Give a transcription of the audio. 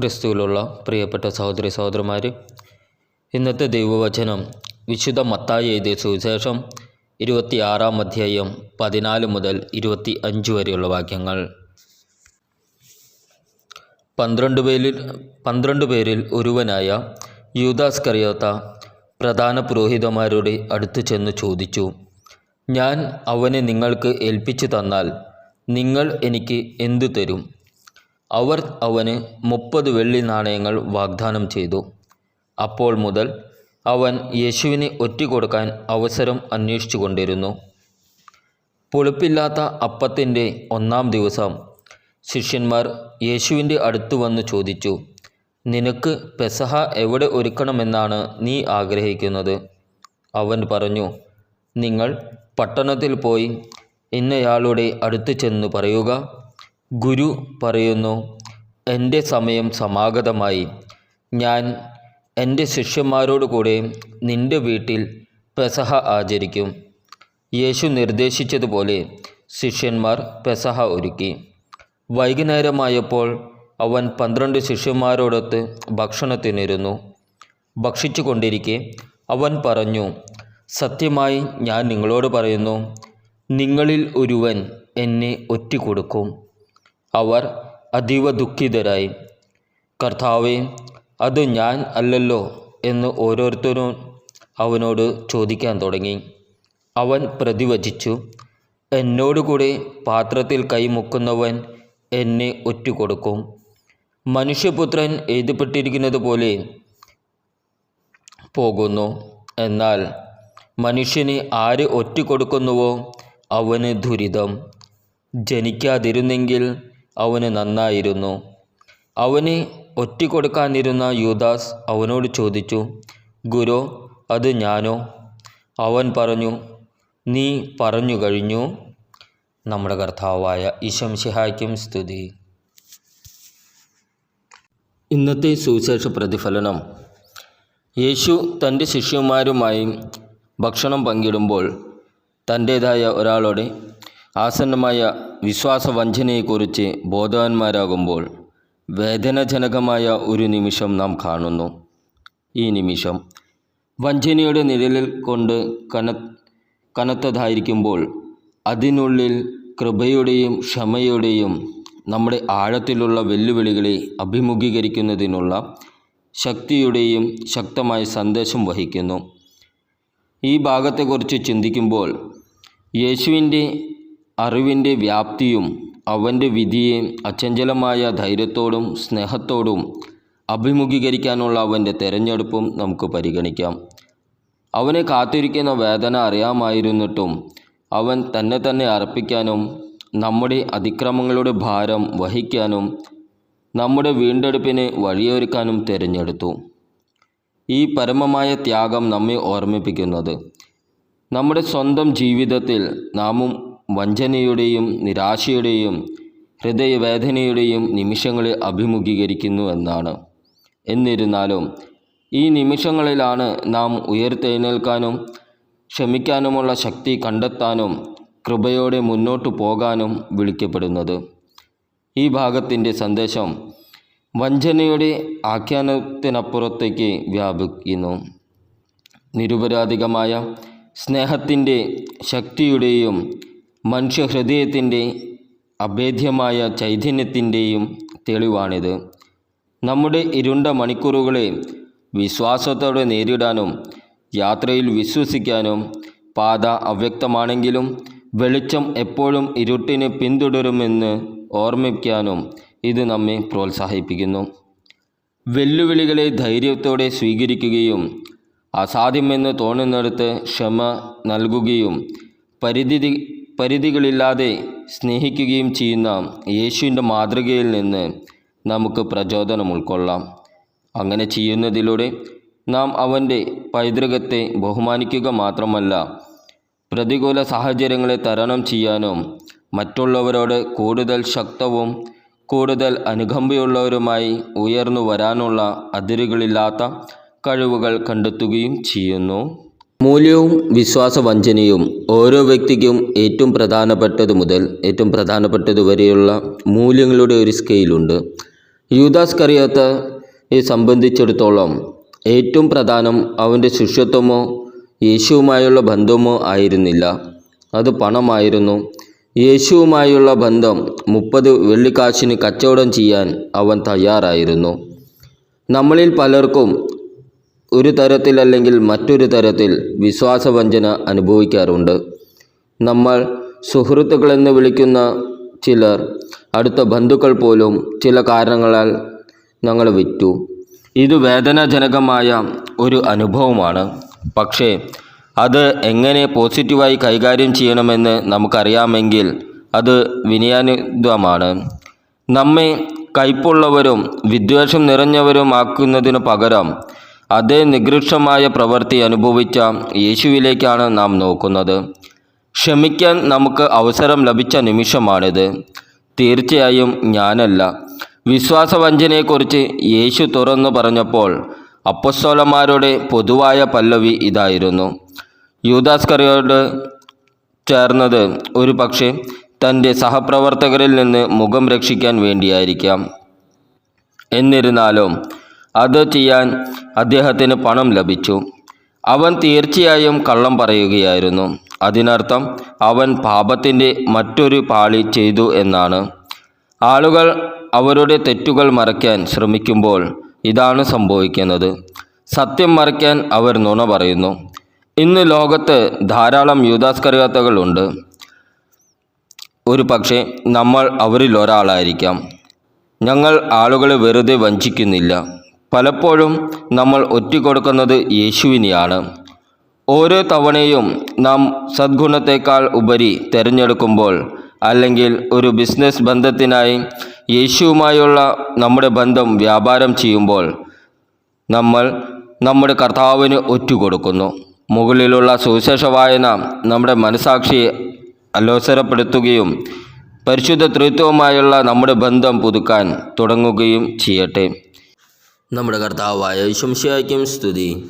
ക്രിസ്തുവിലുള്ള പ്രിയപ്പെട്ട സഹോദരി സഹോദരന്മാർ ഇന്നത്തെ ദൈവവചനം വിശുദ്ധ മത്തായി എഴുതിയ സുവിശേഷം ഇരുപത്തിയാറാം അധ്യായം പതിനാല് മുതൽ ഇരുപത്തി അഞ്ച് വരെയുള്ള വാക്യങ്ങൾ. പന്ത്രണ്ട് പേരിൽ പന്ത്രണ്ട് പേരിൽ ഒരുവനായ യൂദാസ് കറിയോത്ത പ്രധാന പുരോഹിതന്മാരുടെ അടുത്ത് ചെന്ന് ചോദിച്ചു ഞാൻ അവനെ നിങ്ങൾക്ക് ഏൽപ്പിച്ചു തന്നാൽ നിങ്ങൾ എനിക്ക് എന്തു തരും? അവർ അവന് മുപ്പത് വെള്ളി നാണയങ്ങൾ വാഗ്ദാനം ചെയ്തു. അപ്പോൾ മുതൽ അവൻ യേശുവിനെ ഒറ്റിക്കൊടുക്കാൻ അവസരം അന്വേഷിച്ചു കൊണ്ടിരുന്നു പുളിപ്പില്ലാത്ത അപ്പത്തിന്റെ ഒന്നാം ദിവസം ശിഷ്യന്മാർ യേശുവിന്റെ അടുത്ത് വന്ന് ചോദിച്ചു നിനക്ക് പെസഹ എവിടെ ഒരുക്കണമെന്നാണ് നീ ആഗ്രഹിക്കുന്നത്? അവൻ പറഞ്ഞു നിങ്ങൾ പട്ടണത്തിൽ പോയി ഇന്നയാളുടെ അടുത്ത് ചെന്ന് പറയുക. ഗുരു പറയുന്നു എന്റെ സമയം സമാഗതമായി. ഞാൻ എന്റെ ശിഷ്യന്മാരോട് കൂടെ നിന്റെ വീട്ടിൽ പെസഹ ആചരിക്കും യേശു നിർദ്ദേശിച്ചതുപോലെ ശിഷ്യന്മാർ പെസഹ ഒരുക്കി. വൈകുന്നേരമായപ്പോൾ അവൻ പന്ത്രണ്ട് ശിഷ്യന്മാരോടൊത്ത് ഭക്ഷണത്തിനിരുന്നു. ഭക്ഷിച്ചു കൊണ്ടിരിക്കെ അവൻ പറഞ്ഞു സത്യമായി ഞാൻ നിങ്ങളോട് പറയുന്നു നിങ്ങളിൽ ഒരുവൻ എന്നെ ഒറ്റിക്കൊടുക്കും അവർ അതീവ ദുഃഖിതരായി. കർത്താവെ അത് ഞാൻ അല്ലല്ലോ എന്ന് ഓരോരുത്തരും അവനോട് ചോദിക്കാൻ തുടങ്ങി. അവൻ പ്രതിവചിച്ചു എന്നോടുകൂടെ പാത്രത്തിൽ കൈമുക്കുന്നവൻ എന്നെ ഒറ്റുകൊടുക്കും. മനുഷ്യപുത്രൻ എഴുതപ്പെട്ടിരിക്കുന്നത് പോലെ പോകുന്നു. എന്നാൽ മനുഷ്യന് ആര് ഒറ്റുകൊടുക്കുന്നുവോ അവന് ദുരിതം. ജനിക്കാതിരുന്നെങ്കിൽ അവന് നന്നായിരുന്നു. അവന് ഒറ്റിക്കൊടുക്കാനിരുന്ന യൂദാസ് അവനോട് ചോദിച്ചു ഗുരു അത് ഞാനോ? അവൻ പറഞ്ഞു നീ പറഞ്ഞു കഴിഞ്ഞു. നമ്മുടെ കർത്താവായ ഈശംഷിഹായ്ക്കും സ്തുതി. ഇന്നത്തെ സുവിശേഷ പ്രതിഫലനം. യേശു തന്റെ ശിഷ്യന്മാരുമായി ഭക്ഷണം പങ്കിടുമ്പോൾ തന്റേതായ ഒരാളുടെ ആസന്നമായ വിശ്വാസവഞ്ചനയെക്കുറിച്ച് ബോധവാന്മാരാകുമ്പോൾ വേദനജനകമായ ഒരു നിമിഷം നാം കാണുന്നു. ഈ നിമിഷം വഞ്ചനയുടെ നിഴലിൽ കൊണ്ട് കന കനത്തതായിരിക്കുമ്പോൾ അതിനുള്ളിൽ കൃപയുടെയും ക്ഷമയുടെയും നമ്മുടെ ആഴത്തിലുള്ള വെല്ലുവിളികളെ അഭിമുഖീകരിക്കുന്നതിനുള്ള ശക്തിയുടെയും ശക്തമായ സന്ദേശം വഹിക്കുന്നു. ഈ ഭാഗത്തെക്കുറിച്ച് ചിന്തിക്കുമ്പോൾ യേശുവിന്റെ അറിവിന്റെ വ്യാപ്തിയും അവന്റെ വിധിയെ അച്ചഞ്ചലമായ ധൈര്യത്തോടും സ്നേഹത്തോടും അഭിമുഖീകരിക്കാനുള്ള അവന്റെ തിരഞ്ഞെടുപ്പും നമുക്ക് പരിഗണിക്കാം. അവനെ കാത്തിരിക്കുന്ന വേദന അറിയാമായിരുന്നിട്ടും അവൻ തന്നെ തന്നെ അർപ്പിക്കാനും നമ്മുടെ അതിക്രമങ്ങളുടെ ഭാരം വഹിക്കാനും നമ്മുടെ വീണ്ടെടുപ്പിന് വഴിയൊരുക്കാനും തിരഞ്ഞെടുത്തു. ഈ പരമമായ ത്യാഗം നമ്മെ ഓർമ്മിപ്പിക്കുന്നത്. നമ്മുടെ സ്വന്തം ജീവിതത്തിൽ നാമും വഞ്ചനയുടെയും നിരാശയുടെയും ഹൃദയവേദനയുടെയും നിമിഷങ്ങളെ അഭിമുഖീകരിക്കുന്നു എന്നാണ്. എന്നിരുന്നാലും ഈ നിമിഷങ്ങളിലാണ് നാം ഉയർത്തെഴുന്നേൽക്കാനും ക്ഷമിക്കാനുമുള്ള ശക്തി കണ്ടെത്താനും കൃപയോടെ മുന്നോട്ടു പോകാനും വിളിക്കപ്പെടുന്നത്. ഈ ഭാഗത്തിന്റെ സന്ദേശം വഞ്ചനയുടെ ആഖ്യാനത്തിനപ്പുറത്തേക്ക് വ്യാപിക്കുന്നു. നിരുപരാധികമായ സ്നേഹത്തിന്റെ ശക്തിയുടെയും മനുഷ്യഹൃദയത്തിന്റെ അഭേദ്യമായ ചൈതന്യത്തിന്റെയും തെളിവാണിത്. നമ്മുടെ ഇരുണ്ട മണിക്കൂറുകളെ വിശ്വാസത്തോടെ നേരിടാനും യാത്രയിൽ വിശ്വസിക്കാനും പാത അവ്യക്തമാണെങ്കിലും വെളിച്ചം എപ്പോഴും ഇരുട്ടിനെ പിന്തുടരുമെന്ന് ഓർമ്മിക്കാനും ഇത് നമ്മെ പ്രോത്സാഹിപ്പിക്കുന്നു. വെല്ലുവിളികളെ ധൈര്യത്തോടെ സ്വീകരിക്കുകയും അസാധ്യമെന്ന് തോന്നുന്നിടത്ത് ക്ഷമ നൽകുകയും പരിധി പരിധികളില്ലാതെ സ്നേഹിക്കുകയും ചെയ്യുന്ന യേശുവിന്റെ മാതൃകയിൽ നിന്ന് നമുക്ക് പ്രചോദനം ഉൾക്കൊള്ളാം. അങ്ങനെ ചെയ്യുന്നതിലൂടെ നാം അവന്റെ പൈതൃകത്തെ ബഹുമാനിക്കുക മാത്രമല്ല പ്രതികൂല സാഹചര്യങ്ങളെ തരണം ചെയ്യാനും മറ്റുള്ളവരോട് കൂടുതൽ ശക്തവും കൂടുതൽ അനുകമ്പയുള്ളവരുമായി ഉയർന്നു വരാനുള്ള അതിരുകളില്ലാത്ത കഴിവുകൾ കണ്ടെത്തുകയും ചെയ്യുന്നു. മൂല്യവും വിശ്വാസവഞ്ചനയും ഓരോ വ്യക്തിക്കും ഏറ്റവും പ്രധാനപ്പെട്ടത് മുതൽ ഏറ്റവും പ്രധാനപ്പെട്ടത് വരെയുള്ള മൂല്യങ്ങളുടെ ഒരു സ്കെയിലുണ്ട്. യൂദാസ് കറിയാത്തയെ സംബന്ധിച്ചിടത്തോളം ഏറ്റവും പ്രധാനം അവന്റെ ശിഷ്യത്വമോ യേശുവുമായുള്ള ബന്ധമോ ആയിരുന്നില്ല. അത് പണമായിരുന്നു. യേശുവുമായുള്ള ബന്ധം മുപ്പത് വെള്ളിക്കാശിന് കച്ചവടം ചെയ്യാൻ അവൻ തയ്യാറായിരുന്നു. നമ്മളിൽ പലർക്കും ഒരു തരത്തിലല്ലെങ്കിൽ മറ്റൊരു തരത്തിൽ വിശ്വാസവഞ്ചന അനുഭവിക്കാറുണ്ട്. നമ്മൾ സുഹൃത്തുക്കളെന്ന് വിളിക്കുന്ന ചിലർ അടുത്ത ബന്ധുക്കൾ പോലും ചില കാരണങ്ങളാൽ ഞങ്ങൾ വിറ്റു. ഇത് വേദനാജനകമായ ഒരു അനുഭവമാണ്. പക്ഷേ അത് എങ്ങനെ പോസിറ്റീവായി കൈകാര്യം ചെയ്യണമെന്ന് നമുക്കറിയാമെങ്കിൽ അത് വിനയാനുതമാണ് നമ്മെ കൈപ്പുള്ളവരും വിദ്വേഷം നിറഞ്ഞവരുമാക്കുന്നതിനു പകരം അതേ നികൃഷ്ടമായ പ്രവൃത്തി അനുഭവിച്ച യേശുവിലേക്കാണ് നാം നോക്കുന്നത്. ക്ഷമിക്കാൻ നമുക്ക് അവസരം ലഭിച്ച നിമിഷമാണിത്. തീർച്ചയായും ഞാനല്ല. വിശ്വാസവഞ്ചനയെക്കുറിച്ച് യേശു തുറന്നു പറഞ്ഞപ്പോൾ അപ്പസ്തോലന്മാരുടെ പൊതുവായ പല്ലവി ഇതായിരുന്നു. യൂദാസ്കറിയോട് ചേർന്നത് ഒരു പക്ഷേ തന്റെ സഹപ്രവർത്തകരിൽ നിന്ന് മുഖം രക്ഷിക്കാൻ വേണ്ടിയായിരിക്കാം. എന്നിരുന്നാലും അത് ചെയ്യാൻ അദ്ദേഹത്തിന് പണം ലഭിച്ചു. അവൻ തീർച്ചയായും കള്ളം പറയുകയായിരുന്നു. അതിനർത്ഥം അവൻ പാപത്തിന്റെ മറ്റൊരു പാളി ചെയ്തു എന്നാണ്. ആളുകൾ അവരുടെ തെറ്റുകൾ മറയ്ക്കാൻ ശ്രമിക്കുമ്പോൾ ഇതാണ് സംഭവിക്കുന്നത്. സത്യം മറയ്ക്കാൻ അവർ നുണ പറയുന്നു. ഇന്ന് ലോകത്ത് ധാരാളം യൂദാസ്കറിയാത്തകളുണ്ട് ഒരു പക്ഷേ നമ്മൾ അവരിൽ ഒരാളായിരിക്കാം ഞങ്ങൾ ആളുകളെ വെറുതെ വഞ്ചിക്കുന്നില്ല. പലപ്പോഴും നമ്മൾ ഒറ്റിക്കൊടുക്കുന്നത് യേശുവിനെയാണ്. ഓരോ തവണയും നാം സദ്ഗുണത്തേക്കാൾ ഉപരി തിരഞ്ഞെടുക്കുമ്പോൾ അല്ലെങ്കിൽ ഒരു ബിസിനസ് ബന്ധത്തിനായി യേശുവുമായുള്ള നമ്മുടെ ബന്ധം വ്യാപാരം ചെയ്യുമ്പോൾ നമ്മൾ നമ്മുടെ കർത്താവിന് ഒറ്റുകൊടുക്കുന്നു. മുകളിലുള്ള സുവിശേഷ വായന നമ്മുടെ മനസാക്ഷിയെ അലോസരപ്പെടുത്തുകയും പരിശുദ്ധ ത്രിത്വവുമായുള്ള നമ്മുടെ ബന്ധം പുതുക്കാൻ തുടങ്ങുകയും ചെയ്യട്ടെ. നമ്മുടെ കർത്താവായ ശംശയ്ക്കും സ്തുതി.